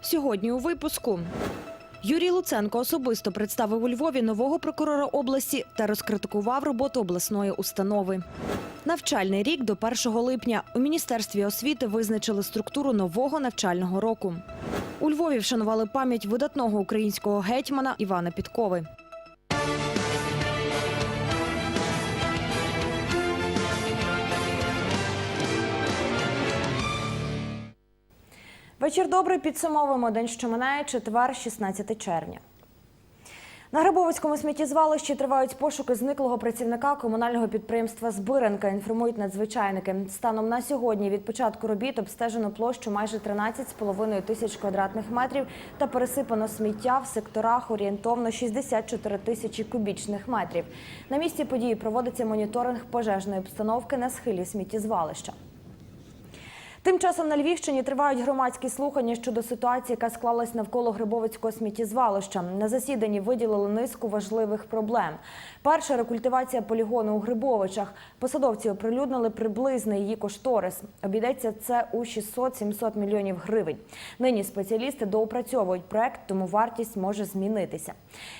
Сьогодні у випуску. Юрій Луценко особисто представив у Львові нового прокурора області та розкритикував роботу обласної установи. Навчальний рік до 1 липня у міністерстві освіти визначили структуру нового навчального року. У Львові вшанували пам'ять видатного українського гетьмана Івана Підкови. Вечір добрий. Підсумовуємо день, що минає четвер, 16 червня. На Грабовицькому сміттєзвалищі тривають пошуки зниклого працівника комунального підприємства Збиренка. Інформують надзвичайники. Станом на сьогодні від початку робіт обстежено площу майже 13,5 тисяч квадратних метрів та пересипано сміття в секторах орієнтовно 64 тисячі кубічних метрів. На місці події проводиться моніторинг пожежної обстановки на схилі сміттєзвалища. Тим часом на Львівщині тривають громадські слухання щодо ситуації, яка склалась навколо Грибовицького сміттєзвалища. На засіданні виділили низку важливих проблем. Перша рекультивація полігону у Грибовичах. Посадовці оприлюднили приблизний її кошторис. Обійдеться це у 600-700 мільйонів гривень. Нині спеціалісти доопрацьовують проект, тому вартість може змінитися.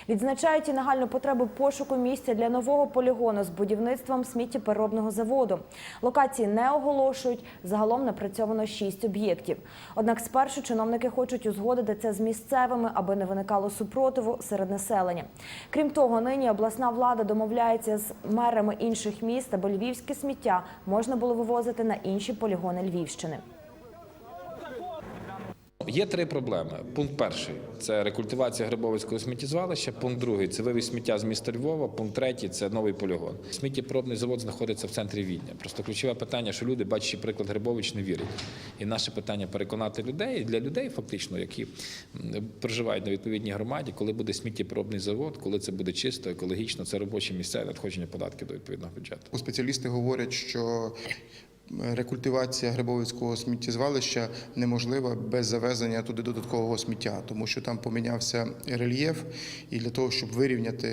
Відзначають і нагальну потребу пошуку місця для нового полігону з будівництвом сміттєпереробного заводу. Локації не оголошують. Загалом напрацьовано шість об'єктів. Однак спершу чиновники хочуть узгодити це з місцевими, аби не виникало супротиву серед населення. Крім того, нині обласна влада домовляється з мерами інших міст, аби львівське сміття можна було вивозити на інші полігони Львівщини. Є три проблеми. Пункт перший це рекультивація Грибовицького сміттєзвалища. Пункт другий це вивіз сміття з міста Львова. Пункт третій це новий полігон. Сміттєпробний завод знаходиться в центрі Відня. Просто ключове питання, що люди, бачачи приклад Грибович, не вірять. І наше питання переконати людей для людей, фактично, які проживають на відповідній громаді, коли буде сміттєпробний завод, коли це буде чисто, екологічно, це робочі місця, і надходження податків до відповідного бюджету. Спеціалісти говорять, що рекультивація Грибовицького сміттєзвалища неможлива без завезення туди додаткового сміття, тому що там помінявся рельєф, і для того, щоб вирівняти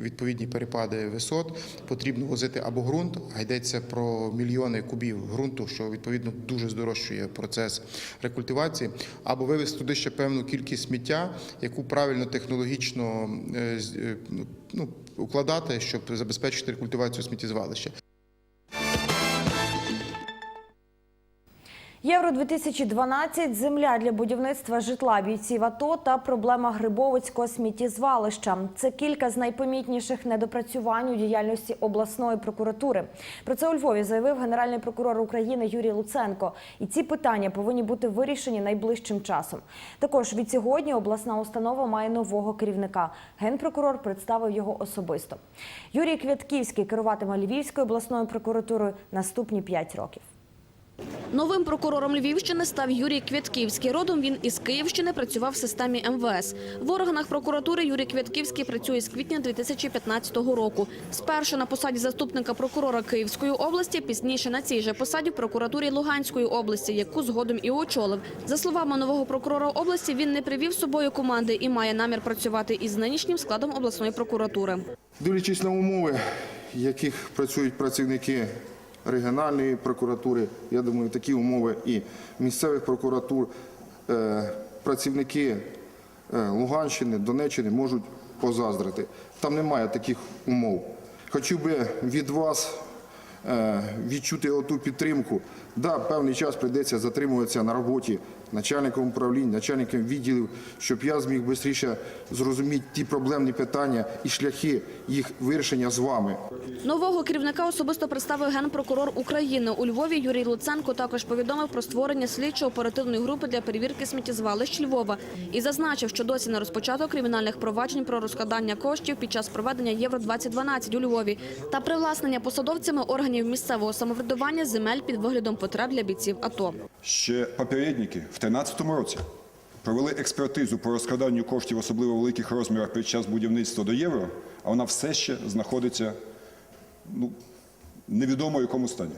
відповідні перепади висот, потрібно возити або ґрунт, а йдеться про мільйони кубів ґрунту, що відповідно дуже здорожчує процес рекультивації, або вивезти туди ще певну кількість сміття, яку правильно технологічно е, е, ну, укладати, щоб забезпечити рекультивацію сміттєзвалища. Євро 2012 земля для будівництва житла бійців АТО та проблема Грибовицького сміттєзвалища. Це кілька з найпомітніших недопрацювань у діяльності обласної прокуратури. Про це у Львові заявив генеральний прокурор України Юрій Луценко. І ці питання повинні бути вирішені найближчим часом. Також від сьогодні обласна установа має нового керівника. Генпрокурор представив його особисто. Юрій Квятківський керуватиме Львівською обласною прокуратурою наступні 5 років. Новим прокурором Львівщини став Юрій Квятківський. Родом він із Київщини працював в системі МВС. В органах прокуратури Юрій Квятківський працює з квітня 2015 року. Спершу на посаді заступника прокурора Київської області, пізніше на цій же посаді в прокуратурі Луганської області, яку згодом і очолив. За словами нового прокурора області, він не привів з собою команди і має намір працювати із нинішнім складом обласної прокуратури. Дивлячись на умови, в яких працюють працівники регіональної прокуратури, я думаю, такі умови і місцевих прокуратур, е, працівники е, Луганщини, Донеччини можуть позаздрити. Там немає таких умов. Хочу би від вас е, відчути оту підтримку. Да, певний час прийдеться затримуватися на роботі начальником управління, начальником відділів, щоб я зміг швидше зрозуміти ті проблемні питання і шляхи їх вирішення з вами. Нового керівника особисто представив генпрокурор України. У Львові Юрій Луценко також повідомив про створення слідчо-оперативної групи для перевірки сміттєзвалищ Львова і зазначив, що досі не розпочато кримінальних проваджень про розкладання коштів під час проведення Євро 2012 у Львові та привласнення посадовцями органів місцевого самоврядування земель під виглядом потреб для бійців АТО. Ще попередники в 2013 році провели експертизу по розкраданню коштів особливо великих розмірах під час будівництва до євро, а вона все ще знаходиться ну, невідомо в якому стані.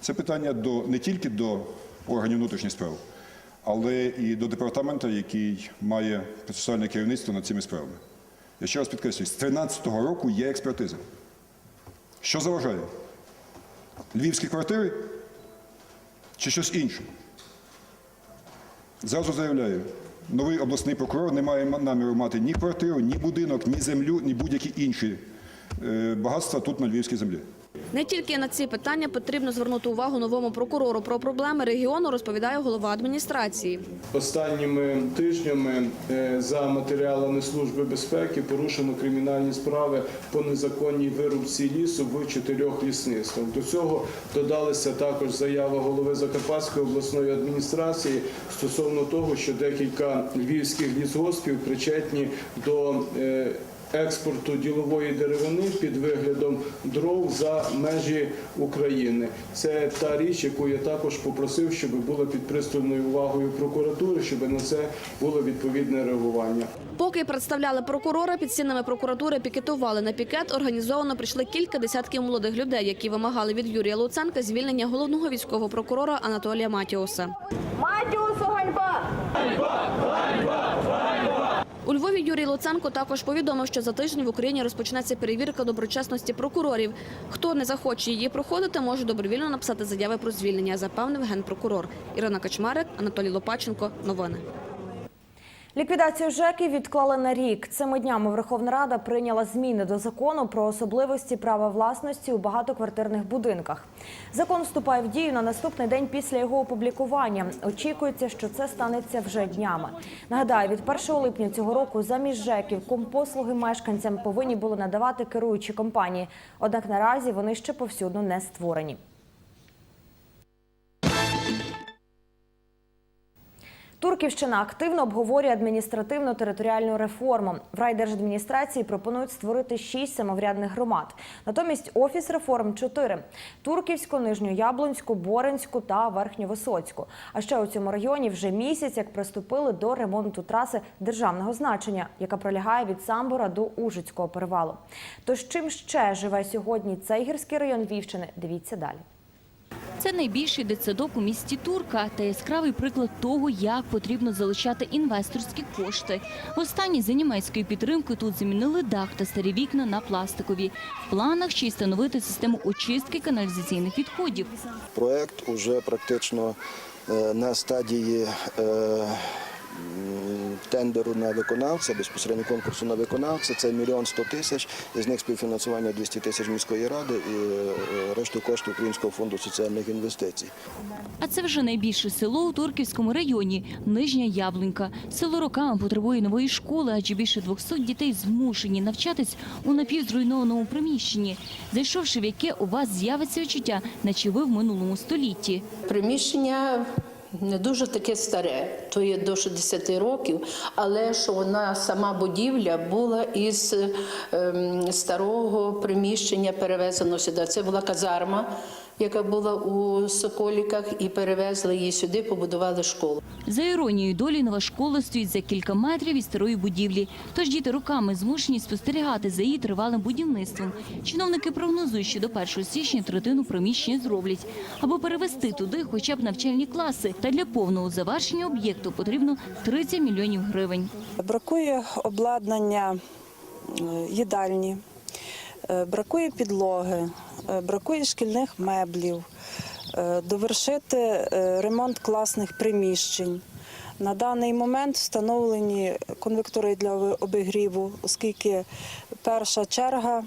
Це питання до, не тільки до органів внутрішніх справ, але і до департаменту, який має процесуальне керівництво над цими справами. Я ще раз підкреслюю, з 2013 року є експертиза. Що заважає? Львівські квартири чи щось інше? Зразу заявляю, новий обласний прокурор не має наміру мати ні квартиру, ні будинок, ні землю, ні будь-які інші е, багатства тут на Львівській землі. Не тільки на ці питання потрібно звернути увагу новому прокурору. Про проблеми регіону розповідає голова адміністрації. Останніми тижнями е, за матеріалами Служби безпеки порушено кримінальні справи по незаконній вирубці лісу в чотирьох лісництвах. До цього додалася також заява голови Закарпатської обласної адміністрації стосовно того, що декілька львівських лісгоспів причетні до е, експорту ділової деревини під виглядом дров за межі України. Це та річ, яку я також попросив, щоб була під пристальною увагою прокуратури, щоб на це було відповідне реагування. Поки представляли прокурора, під стінами прокуратури пікетували на пікет. Організовано прийшли кілька десятків молодих людей, які вимагали від Юрія Луценка звільнення головного військового прокурора Анатолія Матіуса. Матіусу ганьба! У Юрій Луценко також повідомив, що за тиждень в Україні розпочнеться перевірка доброчесності прокурорів. Хто не захоче її проходити, може добровільно написати заяви про звільнення, запевнив генпрокурор. Ірина Качмарик, Анатолій Лопаченко. Новини. Ліквідацію ЖЕКів відклали на рік. Цими днями Верховна Рада прийняла зміни до закону про особливості права власності у багатоквартирних будинках. Закон вступає в дію на наступний день після його опублікування. Очікується, що це станеться вже днями. Нагадаю, від 1 липня цього року замість ЖЕКів компослуги мешканцям повинні були надавати керуючі компанії. Однак наразі вони ще повсюдно не створені. Турківщина активно обговорює адміністративно-територіальну реформу. В райдержадміністрації пропонують створити шість самоврядних громад. Натомість офіс реформ чотири: Турківську, Нижньояблунську, Боринську та Верхньовисоцьку. А ще у цьому районі вже місяць як приступили до ремонту траси державного значення, яка пролягає від Самбора до Ужицького перевалу. Тож чим ще живе сьогодні цей гірський район Львівщини? Дивіться далі. Це найбільший дитсадок у місті Турка та яскравий приклад того, як потрібно залучати інвесторські кошти. Востаннє за німецькою підтримкою тут замінили дах та старі вікна на пластикові. В планах ще й встановити систему очистки каналізаційних відходів. Проект уже практично е, на стадії е, тендеру на виконавця, безпосередньо конкурсу на виконавця. Це мільйон сто тисяч, із них співфінансування 200 тисяч міської ради і е, решту коштів Українського фонду соціальних інвестицій. А це вже найбільше село у Турківському районі – Нижня Яблунька. Село роками потребує нової школи, адже більше 200 дітей змушені навчатись у напівзруйнованому приміщенні, зайшовши в яке у вас з'явиться відчуття, наче ви в минулому столітті. Приміщення не дуже таке старе, то є до 60 років, але що вона сама будівля була із ем, старого приміщення перевезено сюди. Це була казарма, яка була у Соколіках, і перевезли її сюди, побудували школу. За іронією долі, нова школа стоїть за кілька метрів від старої будівлі. Тож діти роками змушені спостерігати за її тривалим будівництвом. Чиновники прогнозують, що до 1 січня третину приміщення зроблять. Аби перевести туди хоча б навчальні класи. Та для повного завершення об'єкту потрібно 30 мільйонів гривень. Бракує обладнання е, їдальні, бракує підлоги, е, бракує шкільних меблів, е, довершити е, ремонт класних приміщень. На даний момент встановлені конвектори для обігріву, оскільки перша черга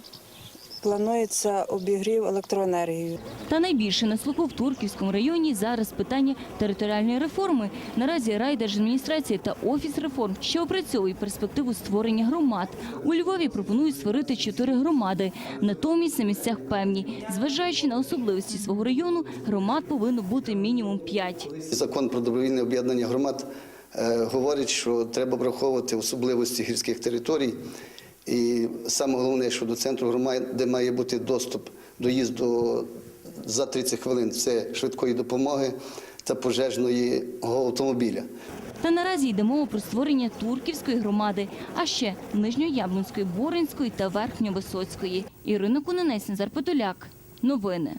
планується обігрів електроенергією. Та найбільше на слуху в Турківському районі зараз питання територіальної реформи. Наразі райдержадміністрація та офіс реформ ще опрацьовують перспективу створення громад. У Львові пропонують створити чотири громади. Натомість на місцях певні, зважаючи на особливості свого району, громад повинно бути мінімум п'ять. Закон про добровільне об'єднання громад е, говорить, що треба враховувати особливості гірських територій. І саме головне, що до центру громади має бути доступ доїзду за 30 хвилин. Це швидкої допомоги та пожежної автомобіля. Та наразі йде мова про створення Турківської громади, а ще Нижньояблунської, Боринської та Верхньовисоцької. Ірина Кунинець, Назар Подоляк. Новини.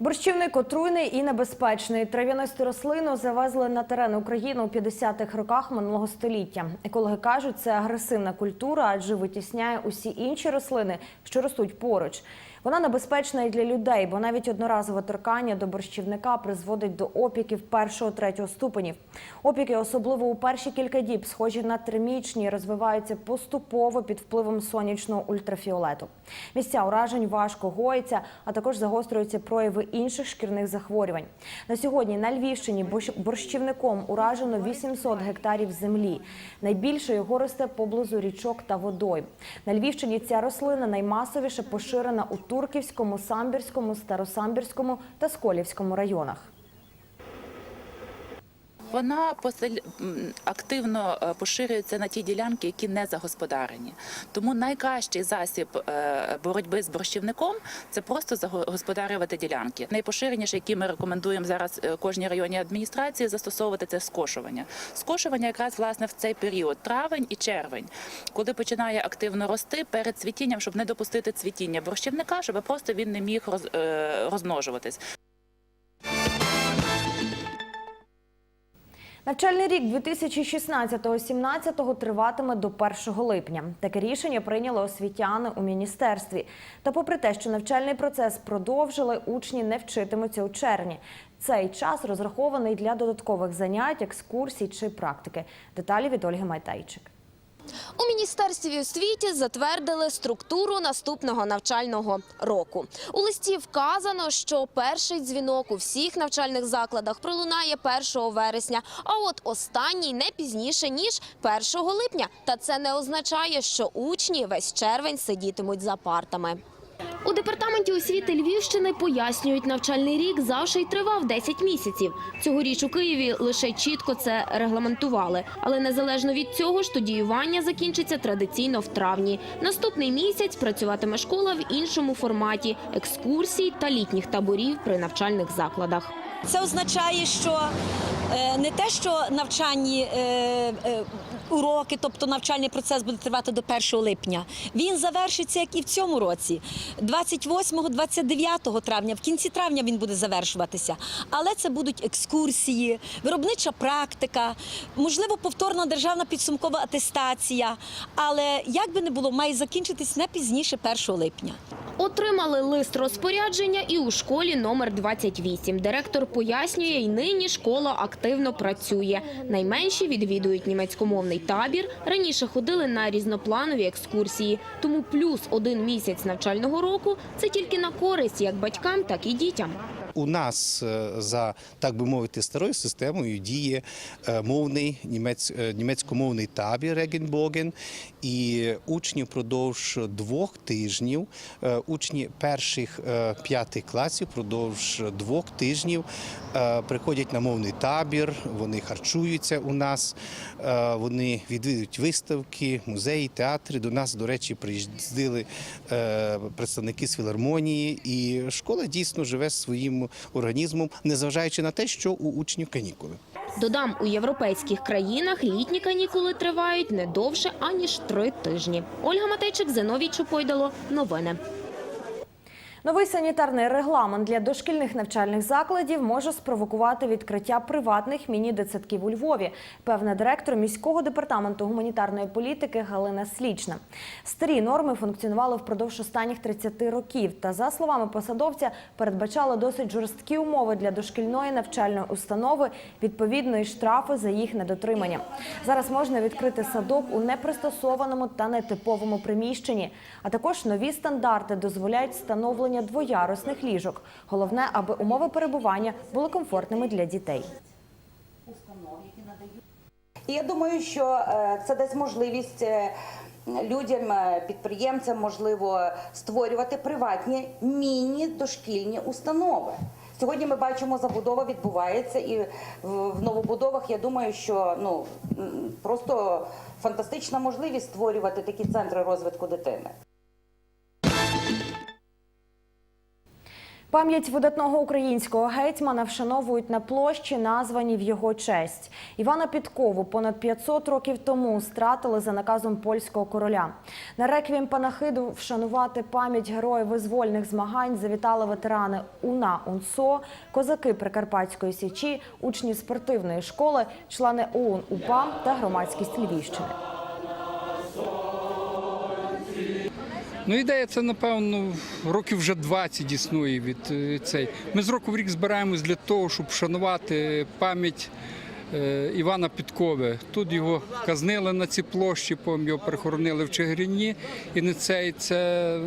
Борщівник отруйний і небезпечний. Трав'янисту рослину завезли на терен України у 50-х роках минулого століття. Екологи кажуть, це агресивна культура, адже витісняє усі інші рослини, що ростуть поруч. Вона небезпечна і для людей, бо навіть одноразове торкання до борщівника призводить до опіків першого-третього ступенів. Опіки, особливо у перші кілька діб, схожі на термічні, розвиваються поступово під впливом сонячного ультрафіолету. Місця уражень важко гоїться, а також загострюються прояви інших шкірних захворювань. На сьогодні на Львівщині борщ- борщівником уражено 800 гектарів землі. Найбільше його росте поблизу річок та водойм. На Львівщині ця рослина наймасовіше поширена у Турківському, Самбірському, Старосамбірському та Сколівському районах. Вона посель... активно е, поширюється на ті ділянки, які не загосподарені. Тому найкращий засіб е, боротьби з борщівником це просто загосподарювати ділянки. Найпоширеніший, який ми рекомендуємо зараз е, кожній районній адміністрації, застосовувати це скошування. Скошування якраз власне в цей період травень і червень, коли починає активно рости перед цвітінням, щоб не допустити цвітіння борщівника, щоб просто він не міг роз... розмножуватись. Навчальний рік 2016-17 триватиме до 1 липня. Таке рішення прийняли освітяни у міністерстві. Та попри те, що навчальний процес продовжили, учні не вчитимуться у червні. Цей час розрахований для додаткових занять, екскурсій чи практики. Деталі від Ольги Майтайчик. У Міністерстві освіті затвердили структуру наступного навчального року. У листі вказано, що перший дзвінок у всіх навчальних закладах пролунає 1 вересня, а от останній не пізніше, ніж 1 липня. Та це не означає, що учні весь червень сидітимуть за партами. У департаменті освіти Львівщини пояснюють, навчальний рік завжди й тривав 10 місяців. Цьогоріч у Києві лише чітко це регламентували. Але незалежно від цього, студіювання закінчиться традиційно в травні. Наступний місяць працюватиме школа в іншому форматі екскурсій та літніх таборів при навчальних закладах. Це означає, що е, не те, що навчальні е, е, уроки, тобто навчальний процес буде тривати до 1 липня. Він завершиться, як і в цьому році, 28-29 травня. В кінці травня він буде завершуватися. Але це будуть екскурсії, виробнича практика, можливо, повторна державна підсумкова атестація. Але як би не було, має закінчитись не пізніше 1 липня. Отримали лист розпорядження і у школі номер 28. Директор пояснює, і нині школа активно працює. Найменші відвідують німецькомовний табір. Раніше ходили на різнопланові екскурсії. Тому плюс один місяць навчального року це тільки на користь як батькам, так і дітям. У нас е, за так би мовити старою системою діє е, мовний німець, е, німецькомовний табір Регенбоген, і учні впродовж двох тижнів, учні перших п'ятих класів впродовж двох тижнів приходять на мовний табір, вони харчуються у нас, вони відвідують виставки, музеї, театри. До нас, до речі, приїздили представники з філармонії, і школа дійсно живе своїм організмом, незважаючи на те, що у учнів канікули. Додам, у європейських країнах літні канікули тривають не довше аніж три тижні. Ольга Матейчик, Зиновій Чупойдало. Новини. Новий санітарний регламент для дошкільних навчальних закладів може спровокувати відкриття приватних міні-дитсадків у Львові, певна директор міського департаменту гуманітарної політики Галина Слічна. Старі норми функціонували впродовж останніх 30 років. Та за словами посадовця, передбачали досить жорсткі умови для дошкільної навчальної установи, відповідно і штрафи за їх недотримання. Зараз можна відкрити садок у непристосованому та нетиповому приміщенні. А також нові стандарти дозволяють встановлення двоярусних ліжок. Головне, аби умови перебування були комфортними для дітей. І я думаю, що е, це дасть можливість е, людям, е, підприємцям, можливо, створювати приватні міні-дошкільні установи. Сьогодні ми бачимо, забудова відбувається, і в новобудовах я думаю, що ну просто фантастична можливість створювати такі центри розвитку дитини. Пам'ять видатного українського гетьмана вшановують на площі, названі в його честь. Івана Підкову понад 500 років тому стратили за наказом польського короля. На реквієм панахиду вшанувати пам'ять героїв визвольних змагань завітали ветерани УНА УНСО, козаки Прикарпатської січі, учні спортивної школи, члени ОУН УПА та громадськість Львівщини. Ну, ідея це, напевно, років вже 20 існує від е, цей. Ми з року в рік збираємось для того, щоб вшанувати пам'ять Івана Підкови. Тут його казнили на цій площі, потім його перехоронили в Чигирині. І не це е,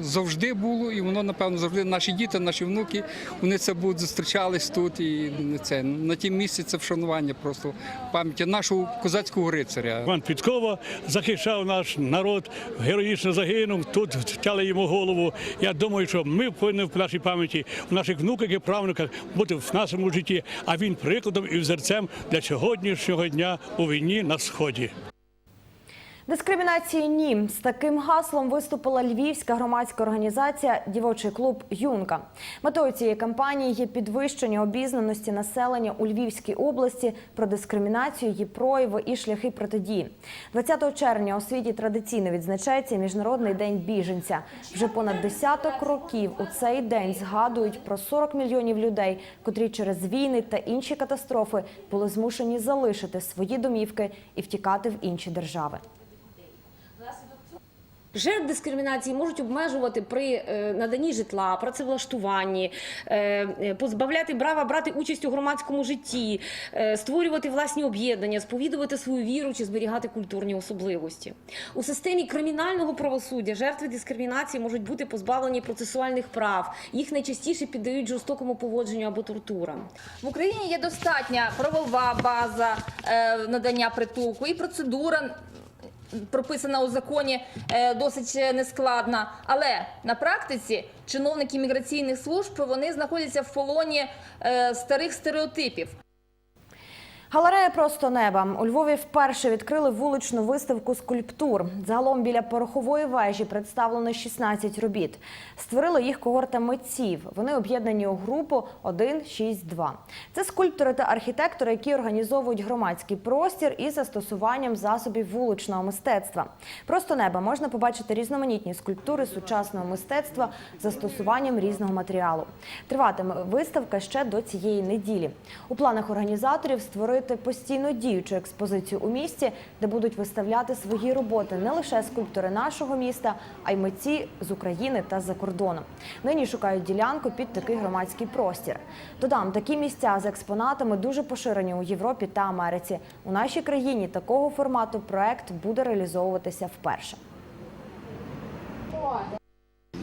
завжди було, і воно, напевно, завжди наші діти, наші внуки, вони це будуть зустрічались тут. І не це на тім місці це вшанування просто пам'яті нашого козацького рицаря. Іван Підкова захищав наш народ, героїчно загинув. Тут втяли йому голову. Я думаю, що ми повинні в нашій пам'яті, в наших внуках і правнуках бути в нашому житті. А він прикладом і взерцем для сьогоднішнього дня у війні на сході. Дискримінації ні з таким гаслом виступила львівська громадська організація Дівочий клуб Юнка. Метою цієї кампанії є підвищення обізнаності населення у Львівській області про дискримінацію, її прояви і шляхи протидії. 20 червня у світі традиційно відзначається міжнародний день біженця. Вже понад десяток років у цей день згадують про 40 мільйонів людей, котрі через війни та інші катастрофи були змушені залишити свої домівки і втікати в інші держави. Жертв дискримінації можуть обмежувати при е, наданні житла, працевлаштуванні, е, е, позбавляти права брати участь у громадському житті, створювати власні об'єднання, сповідувати свою віру чи зберігати культурні особливості. У системі кримінального правосуддя жертви дискримінації можуть бути позбавлені процесуальних прав. Їх найчастіше піддають жорстокому поводженню або тортурам. В Україні є достатня правова база надання притулку і процедура. Прописана у законі е, досить нескладна, але на практиці чиновники міграційних служб вони знаходяться в полоні е, старих стереотипів. Галерея просто неба у Львові вперше відкрили вуличну виставку скульптур. Загалом біля порохової вежі представлено 16 робіт. Створили їх когорта митців. Вони об'єднані у групу 1-6-2. Це скульптори та архітектори, які організовують громадський простір із застосуванням засобів вуличного мистецтва. Просто неба можна побачити різноманітні скульптури сучасного мистецтва з застосуванням різного матеріалу. Триватиме виставка ще до цієї неділі. У планах організаторів створити постійно діючу експозицію у місті, де будуть виставляти свої роботи не лише скульптори нашого міста, а й митці з України та за кордоном. Нині шукають ділянку під такий громадський простір. Додам, такі місця з експонатами дуже поширені у Європі та Америці. У нашій країні такого формату проект буде реалізовуватися вперше.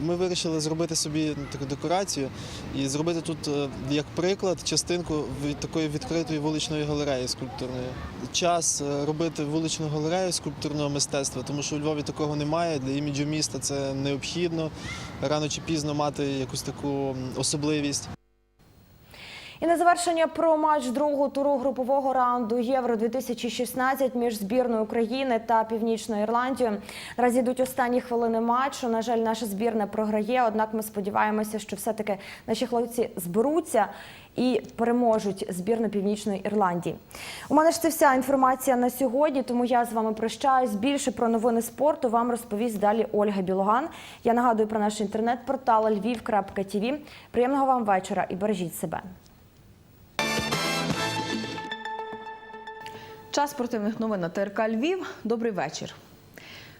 Ми вирішили зробити собі таку декорацію і зробити тут е, як приклад частинку від такої відкритої вуличної галереї скульптурної. Час е, робити вуличну галерею скульптурного мистецтва, тому що у Львові такого немає. Для іміджу міста це необхідно рано чи пізно мати якусь таку особливість. І на завершення про матч другого туру групового раунду Євро 2016 між збірною України та Північною Ірландією. Наразі йдуть останні хвилини матчу. На жаль, наша збірна програє. Однак ми сподіваємося, що все-таки наші хлопці зберуться і переможуть збірну Північної Ірландії. У мене ж це вся інформація на сьогодні, тому я з вами прощаюсь. Більше про новини спорту вам розповість далі Ольга Білоган. Я нагадую про наш інтернет-портал lviv.tv. Приємного вам вечора і бережіть себе. Час спортивних новин на ТРК Львів. Добрий вечір.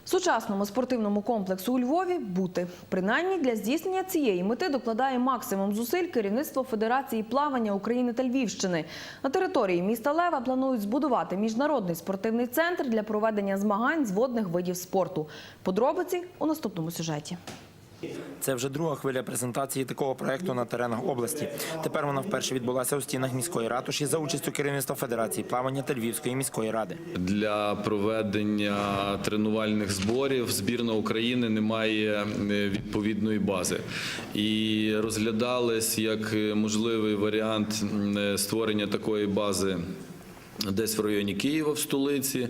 Сучасному спортивному комплексу у Львові бути принаймні для здійснення цієї мети докладає максимум зусиль керівництво Федерації плавання України та Львівщини. На території міста Лева планують збудувати міжнародний спортивний центр для проведення змагань з водних видів спорту. Подробиці у наступному сюжеті. Це вже друга хвиля презентації такого проекту на теренах області. Тепер вона вперше відбулася у стінах міської ратуші за участю керівництва Федерації плавання та Львівської міської ради. Для проведення тренувальних зборів збірна України не має е, відповідної бази. І розглядались як е, можливий варіант е, створення такої бази. Десь в районі Києва в столиці,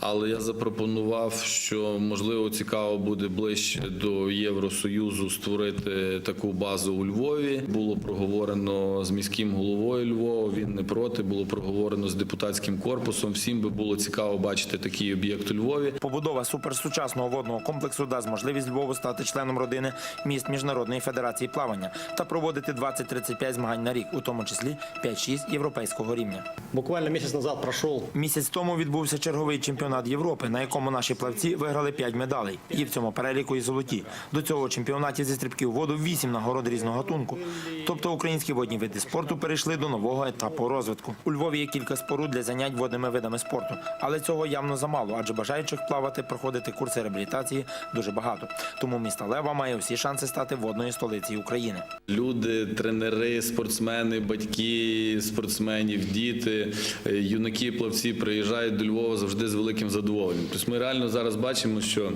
але я запропонував, що можливо цікаво буде ближче до Євросоюзу створити таку базу у Львові. Було проговорено з міським головою Львова. Він не проти. Було проговорено з депутатським корпусом. Всім би було цікаво бачити такий об'єкт у Львові. Побудова суперсучасного водного комплексу дасть можливість Львову стати членом родини міст Міжнародної федерації плавання та проводити 20-35 змагань на рік, у тому числі 5-6 європейського рівня. Буквально місяць назад прошел. Місяць тому відбувся черговий чемпіонат Європи, на якому наші плавці виграли 5 медалей. І в цьому переліку і золоті. До цього у чемпіонаті зі стрибків воду 8 нагород різного гатунку. Тобто українські водні види спорту перейшли до нового етапу розвитку. У Львові є кілька споруд для занять водними видами спорту, але цього явно замало, адже бажаючих плавати проходити курси реабілітації дуже багато. Тому місто Лева має всі шанси стати водною столицею України. Люди, тренери, спортсмени, батьки спортсменів, діти, е, юнаки, плавці приїжджають до Львова завжди з великим задоволенням. Тобто ми реально зараз бачимо, що.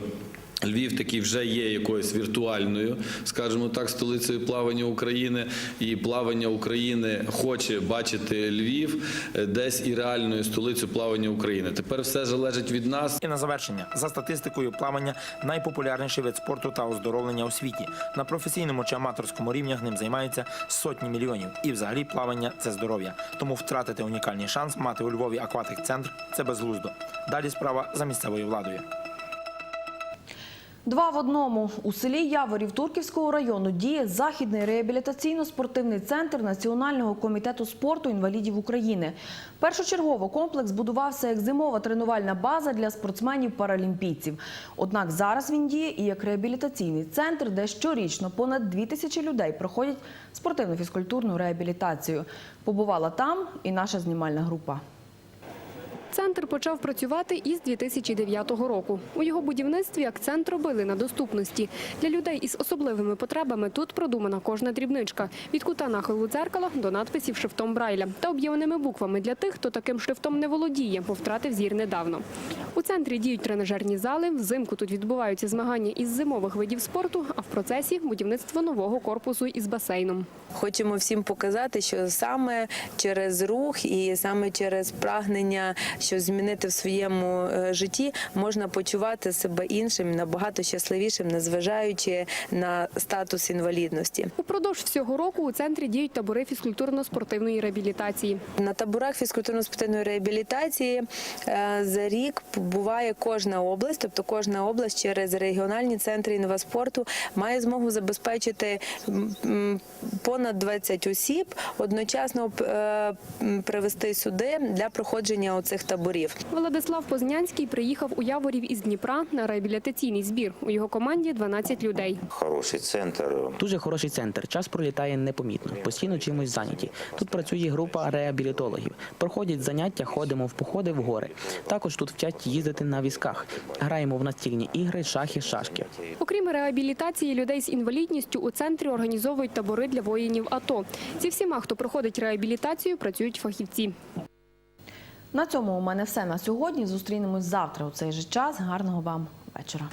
Львів таки вже є якоюсь віртуальною, скажімо так, столицею плавання України, і плавання України хоче бачити Львів е, десь і реальною столицею плавання України. Тепер все залежить від нас. І на завершення, за статистикою, плавання найпопулярніший вид спорту та оздоровлення у світі. На професійному чи аматорському рівнях ним займаються сотні мільйонів. І взагалі плавання це здоров'я. Тому втратити унікальний шанс мати у Львові акватик центр це безглуздо. Далі справа за місцевою владою. Два в одному у селі Яворів Турківського району діє західний реабілітаційно-спортивний центр Національного комітету спорту інвалідів України. Першочергово комплекс будувався як зимова тренувальна база для спортсменів-паралімпійців. Однак зараз він діє і як реабілітаційний центр, де щорічно понад дві тисячі людей проходять спортивно-фізкультурну реабілітацію. Побувала там і наша знімальна група. Центр почав працювати із 2009 року. У його будівництві акцент робили на доступності. Для людей із особливими потребами тут продумана кожна дрібничка – від кута нахилу дзеркала до надписів шрифтом Брайля та об'ємними буквами для тих, хто таким шрифтом не володіє, бо втратив зір недавно. У центрі діють тренажерні зали, взимку тут відбуваються змагання із зимових видів спорту, а в процесі – будівництво нового корпусу із басейном. Хочемо всім показати, що саме через рух і саме через прагнення щось змінити в своєму е, житті можна почувати себе іншим, набагато щасливішим, незважаючи на статус інвалідності. Упродовж всього року у центрі діють табори фізкультурно-спортивної реабілітації. На таборах фізкультурно-спортивної реабілітації е, за рік буває кожна область, тобто кожна область через регіональні центри інваспорту має змогу забезпечити понад 20 осіб, одночасно е, м, привезти сюди для проходження оцих таборів. Владислав Познянський приїхав у Яворів із Дніпра на реабілітаційний збір. У його команді 12 людей. Хороший центр. Дуже хороший центр. Час пролітає непомітно. Постійно чимось зайняті. Тут працює група реабілітологів. Проходять заняття, ходимо в походи в гори. Також тут вчать їздити на візках. Граємо в настільні ігри, шахи, шашки. Окрім реабілітації людей з інвалідністю, у центрі організовують табори для воїнів АТО. Зі всіма, хто проходить реабілітацію, працюють фахівці. На цьому у мене все на сьогодні. Зустрінемось завтра у цей же час. Гарного вам вечора.